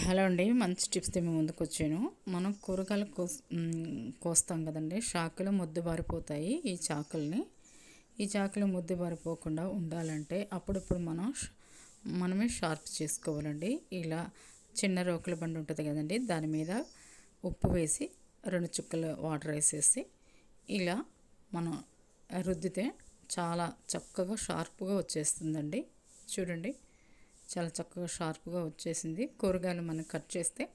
Hello అండి మంచి tips మేము ముందుకు వచ్చాను మనం కూరగాయలు కోస్ కోస్తాం కదండి షాకులు ముద్దు బారిపోతాయి ఈ చాకుల్ని. ఈ చాకులు ముద్దు బారిపోకుండా ఉండాలంటే అప్పుడప్పుడు మనం మనమే షార్ప్ చేసుకోవాలండి. ఇలా చిన్న రోకల బండి ఉంటుంది కదండి దాని మీద ఉప్పు వేసి రెండు చుక్కలు వాటర్ వేసేసి ఇలా మనం రుద్దితే చాలా చక్కగా షార్ప్గా వచ్చేస్తుందండి. చూడండి. చాలా చక్కగా షార్ప్గా వచ్చేసింది. కూరగాయలు మనం కట్ చేస్తే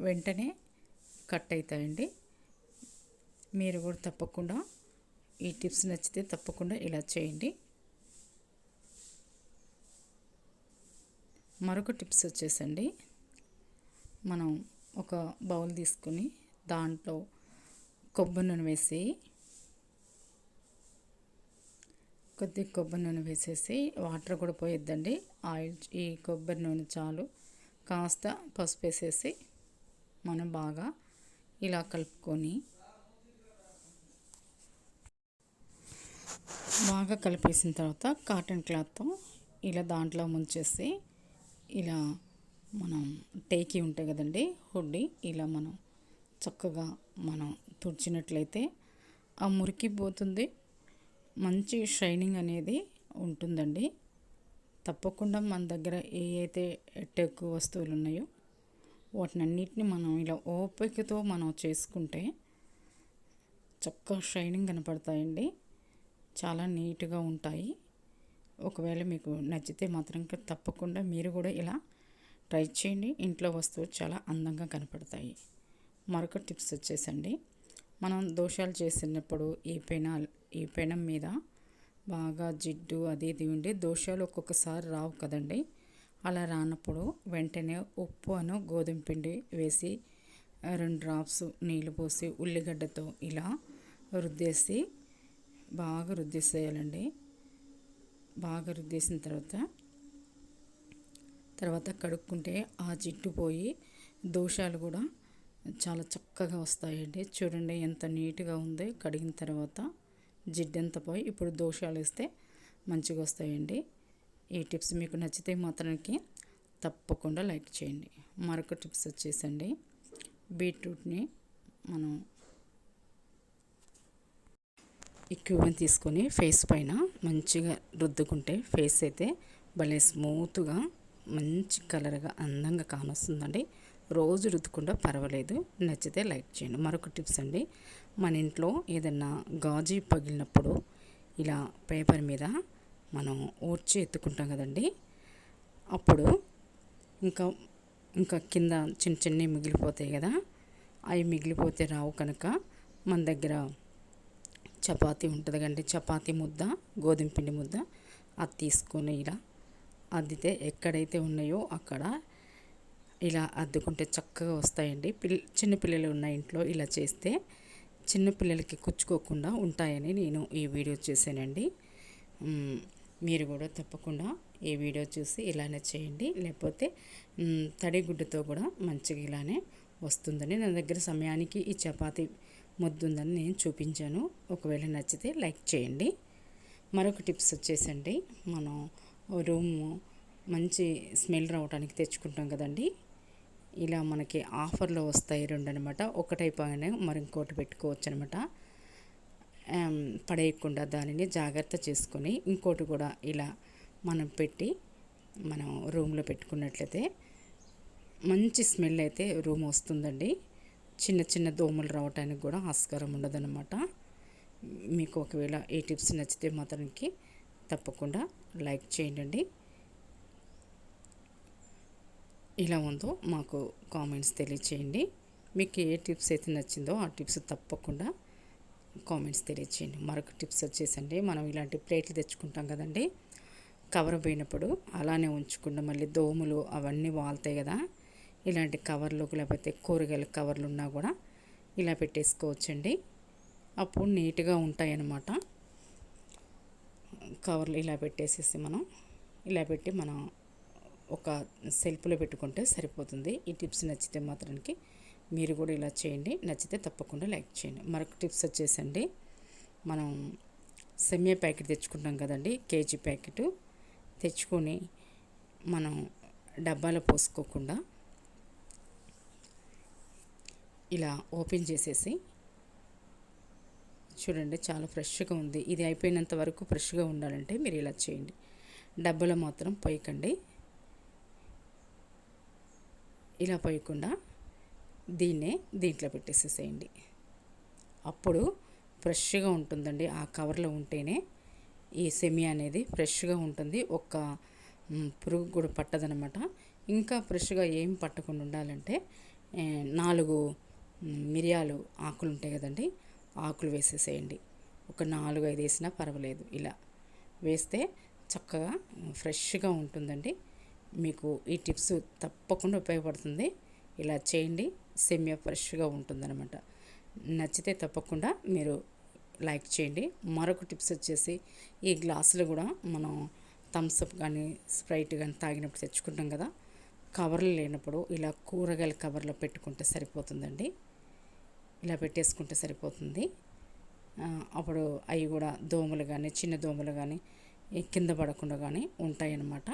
వెంటనే కట్ అవుతాయండి మీరు కూడా తప్పకుండా ఈ టిప్స్ నచ్చితే తప్పకుండా ఇలా చేయండి. మరొక టిప్స్ వచ్చేసండి. మనం ఒక బౌల్ తీసుకొని దాంట్లో కొబ్బరి నూనె వేసి కొద్ది కొబ్బరి నూనె వేసేసి వాటర్ కూడా పోయిద్దండి. ఆయిల్ ఈ కొబ్బరి నూనె చాలు. కాస్త పసుపు వేసేసి మనం బాగా ఇలా కలుపుకొని బాగా కలిపేసిన తర్వాత కాటన్ క్లాత్తో ఇలా దాంట్లో ముంచేసి ఇలా మనం టేకి ఉంటాయి కదండి హుడ్డి ఇలా మనం చక్కగా మనం తుడిచినట్లయితే ఆ మురికి పోతుంది. మంచి షైనింగ్ అనేది ఉంటుందండి. తప్పకుండా మన దగ్గర ఏ అయితే టెక్ వస్తువులు ఉన్నాయో వాటినన్నిటిని మనం ఇలా ఓపికతో మనం చేసుకుంటే చక్కగా షైనింగ్ కనపడతాయండి. చాలా నీట్గా ఉంటాయి. ఒకవేళ మీకు నచ్చితే మాత్రం తప్పకుండా మీరు కూడా ఇలా ట్రై చేయండి. ఇంట్లో వస్తువులు చాలా అందంగా కనపడతాయి. మరొక టిప్స్ వచ్చేసండి. మనం దోషాలు చేసినప్పుడు ఈ పెనాల్ ఈ పెనం మీద బాగా జిడ్డు అది ఇది ఉండి దోషాలు ఒక్కొక్కసారి రావు కదండి. అలా రానప్పుడు వెంటనే ఉప్పు అను గోధుమ పిండి వేసి రెండు డ్రాప్స్ నీళ్ళు పోసి ఉల్లిగడ్డతో ఇలా రుద్దేసి బాగా రుద్దేసేయాలండి. బాగా రుద్దేసిన తర్వాత తర్వాత కడుక్కుంటే ఆ జిడ్డు పోయి దోషాలు కూడా చాలా చక్కగా వస్తాయండి. చూడండి ఎంత నీట్గా ఉంది. కడిగిన తర్వాత జిడ్డంతా పోయి ఇప్పుడు దోషాలు వేస్తే మంచిగా వస్తాయండి. ఈ టిప్స్ మీకు నచ్చితే మాత్రానికి తప్పకుండా లైక్ చేయండి. మరొక టిప్స్ వచ్చేసండి. బీట్రూట్ని మనం ఈ తీసుకొని ఫేస్ పైన మంచిగా రుద్దుకుంటే ఫేస్ అయితే భలే స్మూత్గా మంచి కలర్గా అందంగా కానొస్తుందండి. రోజు రుద్దుకుండా పర్వాలేదు. నచ్చితే లైక్ చేయండి. మరొక టిప్స్ అండి. మన ఇంట్లో ఏదన్నా గాజు పగిలినప్పుడు ఇలా పేపర్ మీద మనం ఊడ్చి ఎత్తుకుంటాం కదండి. అప్పుడు ఇంకా ఇంకా కింద చిన్న చిన్నవి మిగిలిపోతాయి కదా. అవి మిగిలిపోతే రావు కనుక మన దగ్గర చపాతీ ఉంటుంది కండి చపాతీ ముద్ద గోధుమ పిండి ముద్ద అది తీసుకొని ఇలా అద్దితే ఎక్కడైతే ఉన్నాయో అక్కడ ఇలా అద్దుకుంటే చక్కగా వస్తాయండి. పిల్ చిన్నపిల్లలు ఉన్న ఇంట్లో ఇలా చేస్తే చిన్నపిల్లలకి కుచ్చుకోకుండా ఉంటాయని నేను ఈ వీడియో చేశానండి. మీరు కూడా తప్పకుండా ఈ వీడియో చూసి ఇలానే చేయండి. లేకపోతే తడిగుడ్డతో కూడా మంచిగా ఇలానే వస్తుందని నా దగ్గర సమయానికి ఈ చపాతి ముద్దుందని నేను చూపించాను. ఒకవేళ నచ్చితే లైక్ చేయండి. మరొక టిప్స్ వచ్చేసండి. మనం రూమ్ మంచి స్మెల్ రావడానికి తెచ్చుకుంటాం కదండి. ఇలా మనకి ఆఫర్లో వస్తాయి రెండు అనమాట ఒకటైపోయినా మరి ఇంకోటి పెట్టుకోవచ్చు అనమాట పడేయకుండా దానిని జాగ్రత్త చేసుకొని ఇంకోటి కూడా ఇలా మనం పెట్టి మనం రూమ్లో పెట్టుకున్నట్లయితే మంచి స్మెల్ అయితే రూమ్ వస్తుందండి. చిన్న చిన్న దోమలు రావడానికి కూడా ఆస్కారం ఉండదన్నమాట. మీకు ఒకవేళ ఈ టిప్స్ నచ్చితే మాత్రానికి తప్పకుండా లైక్ చేయండి ఇలా ఉందో మాకు కామెంట్స్ తెలియచేయండి. మీకు ఏ టిప్స్ అయితే నచ్చిందో ఆ టిప్స్ తప్పకుండా కామెంట్స్ తెలియచేయండి. మరొక టిప్స్ వచ్చేసండి మనం ఇలాంటి ప్లేట్లు తెచ్చుకుంటాం కదండి. కవర్ పోయినప్పుడు అలానే ఉంచకుండా మళ్ళీ దోమలు అవన్నీ వాళ్తాయి కదా. ఇలాంటి కవర్లు లేకపోతే కూరగాయల కవర్లు ఉన్నా కూడా ఇలా పెట్టేసుకోవచ్చండి. అప్పుడు నీట్గా ఉంటాయి అన్నమాట కవర్లు ఇలా పెట్టేసేసి మనం ఇలా పెట్టి మనం ఒక సెల్ఫ్లో పెట్టుకుంటే సరిపోతుంది. ఈ టిప్స్ నచ్చితే మాత్రానికి మీరు కూడా ఇలా చేయండి. నచ్చితే తప్పకుండా లైక్ చేయండి. మరొక టిప్స్ వచ్చేసండి. మనం సెమియా ప్యాకెట్ తెచ్చుకుంటాం కదండి కేజీ ప్యాకెట్. తెచ్చుకొని మనం డబ్బాలో పోసుకోకుండా ఇలా ఓపెన్ చేసేసి చూడండి చాలా ఫ్రెష్గా ఉంది. ఇది అయిపోయినంత వరకు ఫ్రెష్గా ఉండాలంటే మీరు ఇలా చేయండి. డబ్బాలో మాత్రం పోయకండి. ఇలా పోయకుండా దీన్నే దీంట్లో పెట్టేసేసేయండి. అప్పుడు ఫ్రెష్గా ఉంటుందండి. ఆ కవర్లో ఉంటేనే ఈ సెమి అనేది ఫ్రెష్గా ఉంటుంది. ఒక్క పురుగు కూడా పట్టదనమాట ఇంకా ఫ్రెష్గా ఏం పట్టకుండా ఉండాలంటే నాలుగు మిరియాలు ఆకులు ఉంటాయి కదండి ఆకులు వేసేసేయండి. ఒక నాలుగు ఐదు వేసినా పర్వాలేదు. ఇలా వేస్తే చక్కగా ఫ్రెష్గా ఉంటుందండి. మీకు ఈ టిప్స్ తప్పకుండా ఉపయోగపడుతుంది. ఇలా చేయండి. సెమ్య ఫ్రెష్గా ఉంటుందన్నమాట. నచ్చితే తప్పకుండా మీరు లైక్ చేయండి. మరొక టిప్స్ వచ్చేసి ఈ గ్లాసులు కూడా మనం థమ్స్అప్ కానీ స్ప్రైట్ కానీ తాగినప్పుడు తెచ్చుకుంటాం కదా. కవర్లు లేనప్పుడు ఇలా కూరగాయల కవర్లో పెట్టుకుంటే సరిపోతుందండి. ఇలా పెట్టేసుకుంటే సరిపోతుంది. అప్పుడు అవి కూడా దోమలు కానీ చిన్న దోమలు కానీ కింద పడకుండా కానీ ఉంటాయన్నమాట.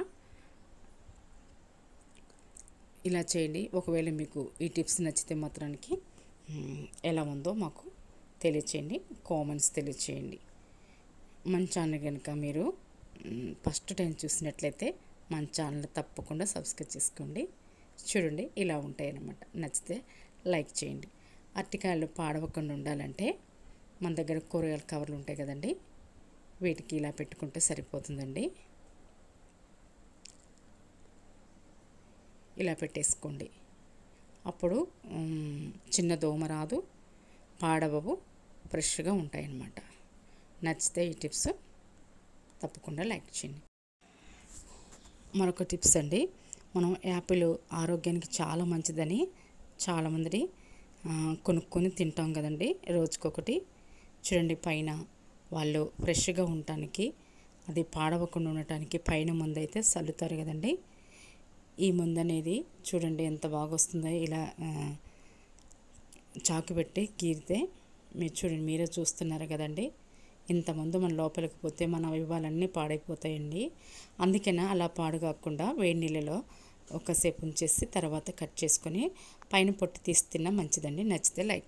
ఇలా చేయండి. ఒకవేళ మీకు ఈ టిప్స్ నచ్చితే మాత్రానికి ఎలా ఉందో మాకు తెలియచేయండి. కామెంట్స్ తెలియచేయండి. మన ఛానల్ కనుక మీరు ఫస్ట్ టైం చూసినట్లయితే మన ఛానల్ తప్పకుండా సబ్స్క్రైబ్ చేసుకోండి. చూడండి ఇలా ఉంటాయన్నమాట. నచ్చితే లైక్ చేయండి. అరటికాయలు పాడవకుండా ఉండాలంటే మన దగ్గర కూరగాయల కవర్లు ఉంటాయి కదండి. వీటికి ఇలా పెట్టుకుంటే సరిపోతుందండి. ఇలా పెట్టేసుకోండి. అప్పుడు చిన్న దోమ రాదు పాడవవు ఫ్రెష్గా ఉంటాయి అన్నమాట నచ్చితే ఈ టిప్స్ తప్పకుండా లైక్ చేయండి. మరొక టిప్స్ అండి. మనం యాపిల్ ఆరోగ్యానికి చాలా మంచిదని చాలామంది కొనుక్కొని తింటాం కదండి రోజుకొకటి. చూడండి పైన వాళ్ళు ఫ్రెష్గా ఉండటానికి అది పాడవకుండా ఉండటానికి పైన ముందు అయితే చల్లుతారు కదండి. ఈ ముందు అనేది చూడండి ఎంత బాగా వస్తుందో ఇలా చాకు పెట్టి గీరితే మీరు చూడండి మీరే చూస్తున్నారు కదండి. ఇంతమంది మన లోపలికి పోతే మన అవయవాలన్నీ పాడైపోతాయండి. అందుకనే అలా పాడు కాకుండా వేడి నీళ్ళలో ఒకసేపు ఉంచేసి తర్వాత కట్ చేసుకొని పైన పొట్టు తీసి తిన్నా మంచిదండి. నచ్చితే లైక్